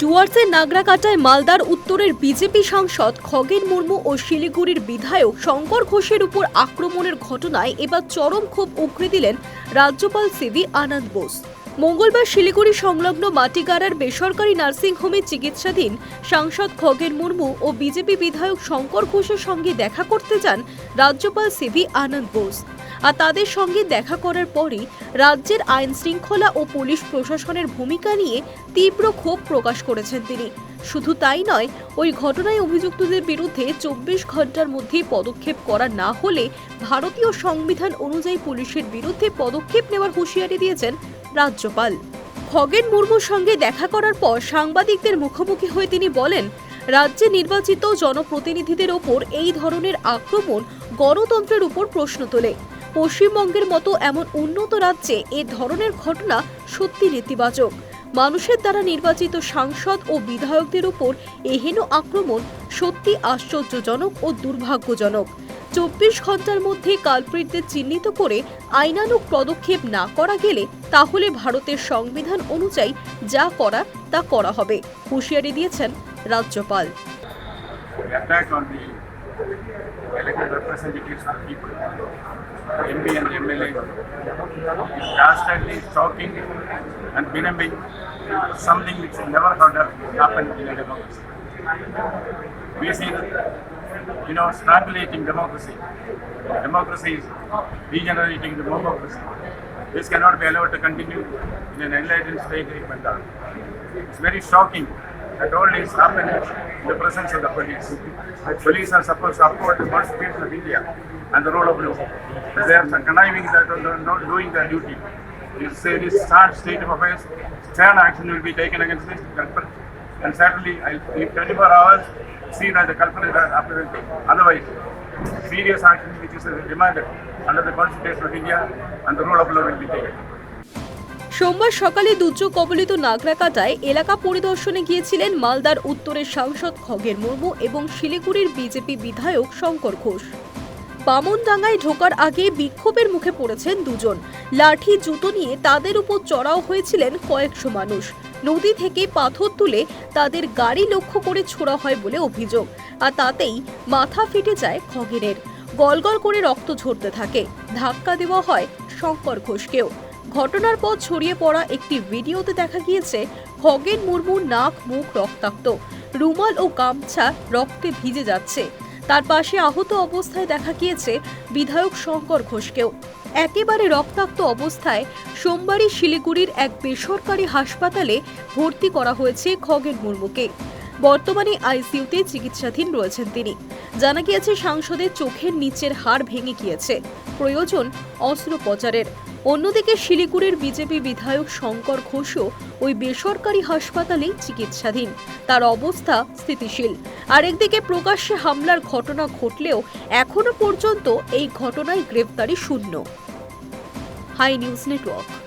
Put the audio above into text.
ডুয়ার্সের নাগরাকাটায় মালদার উত্তরের বিজেপি সাংসদ খগেন মুর্মু ও শিলিগুড়ির বিধায়ক শঙ্কর ঘোষের উপর আক্রমণের ঘটনায় এবার চরম ক্ষোভ উগরে দিলেন রাজ্যপাল সিভি আনন্দ বোস। মঙ্গলবার শিলিগুড়ি সংলগ্ন মাটিগাড়ার বেসরকারি নার্সিংহোমে চিকিৎসাধীন সাংসদ খগেন মুর্মু ও বিজেপি বিধায়ক শঙ্কর ঘোষের সঙ্গে দেখা করতে যান রাজ্যপাল সিভি আনন্দ বোস। আর তাদের সঙ্গে দেখা করার পরই রাজ্যের আইন শৃঙ্খলা ও পুলিশ প্রশাসনের ভূমিকা নিয়ে তীব্র ক্ষোভ প্রকাশ করেছেন তিনি। শুধু তাই নয়, ওই ঘটনায় অভিযুক্তদের বিরুদ্ধে চব্বিশ ঘণ্টার মধ্যে পদক্ষেপ করা না হলে ভারতীয় সংবিধান অনুযায়ী পুলিশের বিরুদ্ধে পদক্ষেপ নেওয়ার হুঁশিয়ারি দিয়েছেন রাজ্যপাল। খগেন মুর্মুর সঙ্গে দেখা করার পর সাংবাদিকদের মুখোমুখি হয়ে তিনি বলেন, রাজ্যে নির্বাচিত জনপ্রতিনিধিদের ওপর এই ধরনের আক্রমণ গণতন্ত্রের উপর প্রশ্ন তোলে। পশ্চিমবঙ্গের মতো এমন উন্নত রাজ্যে এ ধরনের ঘটনা সত্যি নেতিবাচক। মানুষের দ্বারা নির্বাচিত সাংসদ ও বিধায়কদের উপর এহেন আক্রমণ সত্যি আশ্চর্যজনক ও দুর্ভাগ্যজনক। চব্বিশ ঘণ্টার মধ্যে কালপ্রিটদের চিহ্নিত করে আইনানুগ পদক্ষেপ না করা গেলে তাহলে ভারতের সংবিধান অনুযায়ী যা করা তা করা হবে। হুঁশিয়ারি দিয়েছেন রাজ্যপাল। Elected representatives of the people, MP and MLA, is dastardly, shocking, and benumbing something which never heard of happened in a democracy. We see, you know, strangulating democracy. Democracy is degenerating the democracy. This cannot be allowed to continue in an enlightened state. It's very shocking that all this happening in the presence of the police. The police are supposed to uphold the constitution of India and the rule of law. They are conniving that are not doing their duty. You say this sad state of affairs, stern action will be taken against this culprit. And certainly, I, in 24 hours, see that the culprit is apprehended. Otherwise, serious action which is demanded under the constitution of India and the rule of law will be taken. সোমবার সকালে দুর্যোগ কবলিত নাগরাকাটায় এলাকা পরিদর্শনে গিয়েছিলেন মালদার উত্তরের সাংসদ খগের মুর্মু এবং শিলিগুড়ির বিজেপি বিধায়ক শঙ্কর ঘোষ। বামনডাঙ্গায় ঢোকার আগে বিক্ষোভের মুখে পড়েছেন দুজন। লাঠি, জুতো নিয়ে তাদের উপর চড়াও হয়েছিলেন কয়েকশো মানুষ। নদী থেকে পাথর তুলে তাদের গাড়ি লক্ষ্য করে ছোড়া হয় বলে অভিযোগ। আর তাতেই মাথা ফেটে যায় খগেনের। গলগল করে রক্ত ঝরতে থাকে। ধাক্কা দেওয়া হয় শঙ্কর ঘোষকেও। ঘটনার পর ছড়িয়ে পড়া একটি ভিডিওতে দেখা গিয়েছে খগেন মুর্মুর নাক, মুখ রক্তাক্ত। রুমাল ও গামছা রক্তে ভিজে যাচ্ছে। তার পাশে আহত অবস্থায় দেখা গিয়েছে বিধায়ক শঙ্কর ঘোষকেও। একেবারে রক্তাক্ত অবস্থায় সোমবারই শিলিগুড়ির এক বেসরকারি হাসপাতালে ভর্তি করা হয়েছে খগেন মুর্মুকে। বর্তমানে আইসিইউতে চিকিৎসাধীন রয়েছেন তিনি। জানা গিয়েছে, সাংসদের চোখের নিচের হাড় ভেঙে গিয়েছে। প্রয়োজন অস্ত্রোপচারের। অন্যদিকে, শিলিগুড়ির বিজেপি বিধায়ক শঙ্কর ঘোষও ওই বেসরকারি হাসপাতালেই চিকিৎসাধীন। তার অবস্থা স্থিতিশীল। আরেকদিকে, প্রকাশ্যে হামলার ঘটনা ঘটলেও এখনও পর্যন্ত এই ঘটনায় গ্রেফতারি শূন্য। Hi news network.